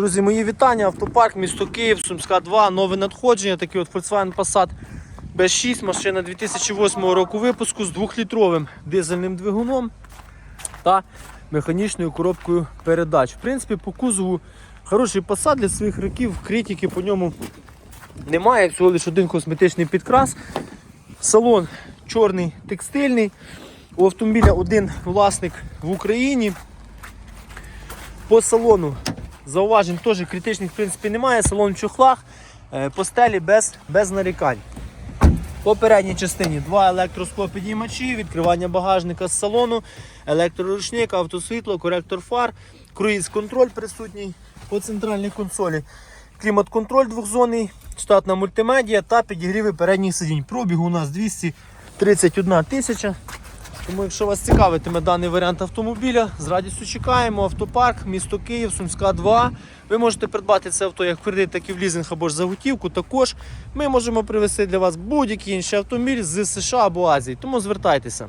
Друзі, мої вітання. Автопарк, місто Київ, Сумська 2, нове надходження. Такий от Volkswagen Passat B6, машина 2008 року випуску з 2-літровим дизельним двигуном та механічною коробкою передач. В принципі, по кузову хороший Passat для своїх років, критики по ньому немає, всього лише один косметичний підкрас. Салон чорний текстильний. У автомобіля один власник в Україні. По салону зауважень теж критичних в принципі немає. Салон в чохлах, е, по стелі без, без нарікань. По передній частині два електросклопідіймачі, відкривання багажника з салону, електроручник, автосвітло, коректор фар, круїз-контроль присутній по центральній консолі, клімат-контроль двохзонний, штатна мультимедіа та підігріви передніх сидінь. Пробіг у нас 231 тисяча. Тому, якщо вас цікавитиме даний варіант автомобіля, з радістю чекаємо. Автопарк, місто Київ, Сумська 2. Ви можете придбати це авто як в кредит, так і в лізинг або ж за готівку. Також ми можемо привезти для вас будь-який інший автомобіль з США або Азії. Тому звертайтеся.